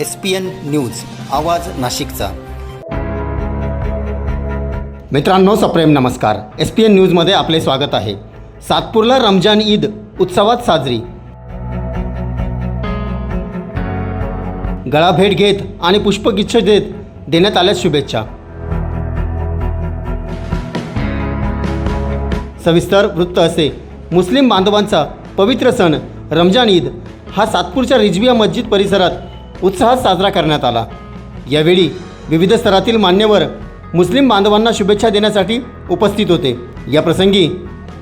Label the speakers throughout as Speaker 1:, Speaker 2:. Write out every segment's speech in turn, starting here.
Speaker 1: S P N news आवाज नाशिकचा. मित्रांनो सप्रेम नमस्कार. एस पी एन न्यूजमध्ये आपले स्वागत आहे. सातपूरला रमजान ईद उत्सवात साजरी. गळाभेट घेत आणि पुष्पगुच्छ देत देण्यात आल्या शुभेच्छा. सविस्तर वृत्त असे. मुस्लिम बांधवांचा पवित्र सण रमजान ईद. हा सातपूरच्या रिजविया मस्जिद परिसरात उत्साहात साजरा करण्यात आला. यावेळी विविध स्तरातील मान्यवर मुस्लिम बांधवांना शुभेच्छा देण्यासाठी उपस्थित होते. या प्रसंगी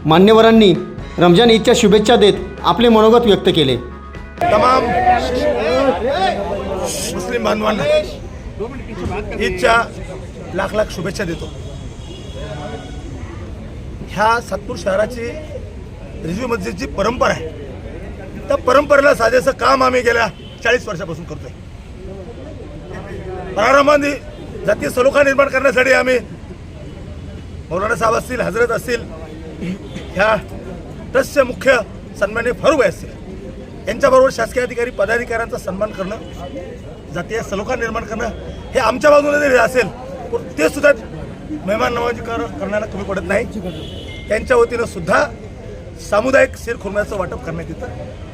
Speaker 1: मान्यवरांनी रमजान ईदच्या शुभेच्छा देत आपले मनोगत व्यक्त केले.
Speaker 2: तमाम मुस्लिम बांधवांना ईदच्या लाख लाख शुभेच्छा देतो. ह्या सातपूर शहराची रिजवी मस्जिदची परंपरा आहे. त्या परंपरेला साजेसं काम आम्ही गेल्या चाळीस वर्षापासून करतोय. प्रारंभाने जातीय सलोखा निर्माण करण्यासाठी आम्ही मौलाना साहेब असतील हजरत असतील ह्या ट्रस्टचे मुख्य सन्मान्य फारुक असतील यांच्याबरोबर शासकीय अधिकारी पदाधिकाऱ्यांचा सन्मान करणं जातीय सलोखा निर्माण करणं हे आमच्या बाजूने जरी असेल पण ते सुद्धा मेहमान नवाजी कर करण्याला कमी पडत नाही. त्यांच्या वतीनं सुद्धा सामुदायिक शिरखुर्म्याचं वाटप करण्यात येतं.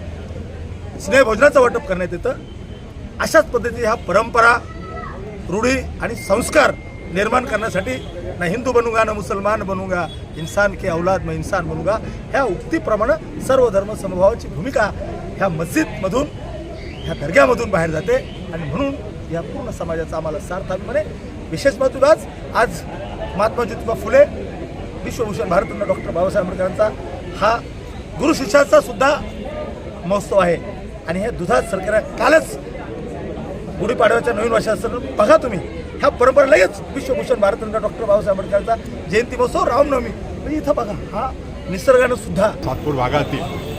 Speaker 2: स्नेहभोजनाचं वाटप करण्यात येतं. अशाच पद्धतीने ह्या परंपरा रूढी आणि संस्कार निर्माण करण्यासाठी ना हिंदू बनूंगा ना मुसलमान बनूंगा इंसान के औलाद में इंसान बनूंगा ह्या उक्तीप्रमाणे सर्व धर्म समभावाची भूमिका ह्या मस्जिदमधून ह्या दर्ग्यामधून बाहेर जाते. आणि म्हणून या पूर्ण समाजाचा आम्हाला सार्थ म्हणे. विशेष महत्त्व आज आज महात्मा ज्योतिबा फुले विश्वभूषण भारतरत्न डॉक्टर बाबासाहेब आंबेडकरांचा हा गुरु शिष्याचा सुद्धा महोत्सव आहे. आणि हे दुधात सरकार कालच गुढीपाडव्याच्या नवीन वर्षाचं बघा तुम्ही. ह्या परंपरा लगेच विश्वभूषण भारतरत्न डॉक्टर बाबासाहेब आंबेडकरचा जयंती महोत्सव रामनवमी. म्हणजे इथं बघा हा निसर्गानं सुद्धा.
Speaker 3: सातपूर भागातील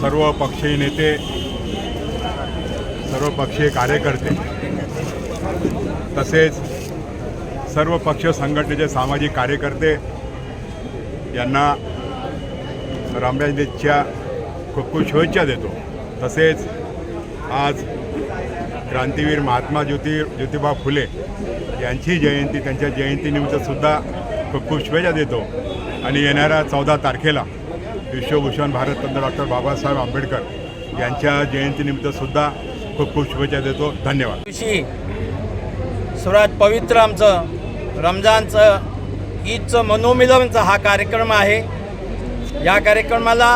Speaker 3: सर्व पक्षीय नेते सर्व पक्षीय कार्यकर्ते तसेच सर्व पक्ष संघटनेचे सामाजिक कार्यकर्ते यांना रामराजदेच्या खूप खूप शुभेच्छा देतो. तसेच आज क्रांतीवीर महात्मा ज्योती ज्योतिबा फुले यांची जयंती त्यांच्या जयंतीनिमित्तसुद्धा खूप खूप शुभेच्छा देतो. आणि येणाऱ्या चौदा तारखेला विश्वभूषण भारतरत्न डॉक्टर बाबासाहेब आंबेडकर यांच्या जयंतीनिमित्तसुद्धा खूप खूप शुभेच्छा देतो. धन्यवाद.
Speaker 4: दिवशी सर्वात पवित्र आमचं रमजानचं ईदचं मनोमिलनचा हा कार्यक्रम आहे. या कार्यक्रमाला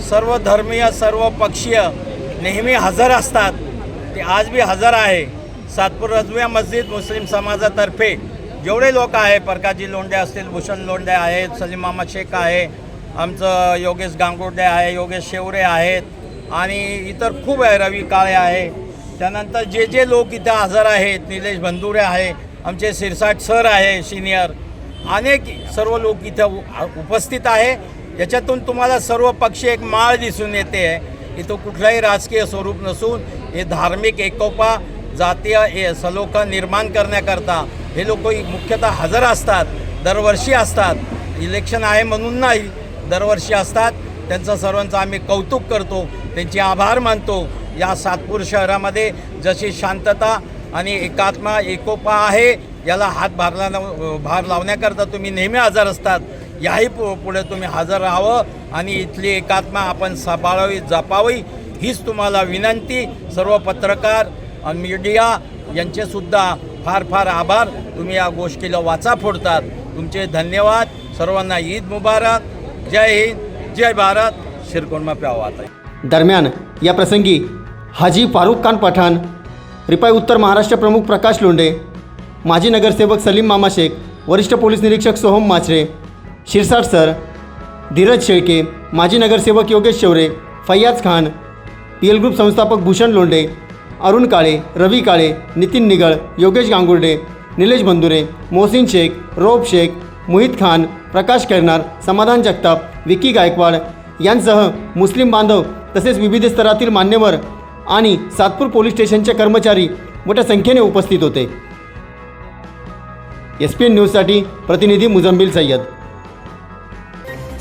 Speaker 4: सर्व धर्मीय सर्व पक्षीय नेहमी हजर असतात. ते आज बी हजर आहे. सातपूर रजविया मस्जिद मुस्लिम समाजातर्फे जेवढे लोक आहे परकाजी लोंढे असतील भूषण लोंढे आहेत सलीम मामा शेख आहे आमचं योगेश गांगुर्डे आहे योगेश शेवरे आहेत आणि इतर खूप आहे रवी काळे आहे. त्यानंतर जे जे लोक इथे हजर आहेत निलेश बंधुरे आहे आमचे सिरसाट सर आहे सिनियर. अनेक सर्व लोक इथं उ- उपस्थित आहे. याच्यातून तुम्हाला सर्व पक्षी एक माळ दिसून येते आहे इथं कुठलाही राजकीय स्वरूप नसून हे धार्मिक एकोपा जातीय ए सलोखा निर्माण करण्याकरता हे लोक मुख्यतः हजर असतात दरवर्षी असतात. इलेक्शन आहे म्हणून नाही दरवर्षी असतात. त्यांचं सर्वांचं आम्ही कौतुक करतो त्यांचे आभार मानतो. या सातपूर शहरामध्ये जशी शांतता आणि एकात्मा एकोपा आहे याला हात लाव भार लावण्याकरता तुम्ही नेहमी हजर असतात. याही पु पुढे तुम्ही हजर राहावं आणि इथली एकात्मा आपण सांभाळावी जपावी हीच तुम्हाला विनंती. सर्व पत्रकार मीडिया यांचेसुद्धा फार फार आभार. तुम्ही या गोष्टीला वाचा फोडतात. तुमचे धन्यवाद. सर्वांना ईद मुबारक. जय हिंद. जय भारत. शिरकोणमा प्यावात आहे
Speaker 1: दरम्यान या प्रसंगी हाजी फारुख खान पठाण रिपाई उत्तर महाराष्ट्र प्रमुख प्रकाश लोंढे माजी नगरसेवक सलीम मामा शेख वरिष्ठ पोलीस निरीक्षक सोहम माचरे शिरसाट सर धीरज शेळके माजी नगरसेवक Yogesh Shevare Faiyaz Khan P L group संस्थापक भूषण लोंढे अरुण काळे रवी काळे नितीन निगळ योगेश गांगुर्डे निलेश बंधुरे मोहसिन शेख रोब शेख मोहित खान प्रकाश करणार समाधान जगताप विकी गायकवाड यांसह मुस्लिम बांधव तसेच विविध स्तरातील मान्यवर आणि सातपूर पोलीस स्टेशनचे कर्मचारी मोठ्या संख्येने उपस्थित होते. एस पी एन न्यूजसाठी प्रतिनिधी मुजम्बिल सय्यद.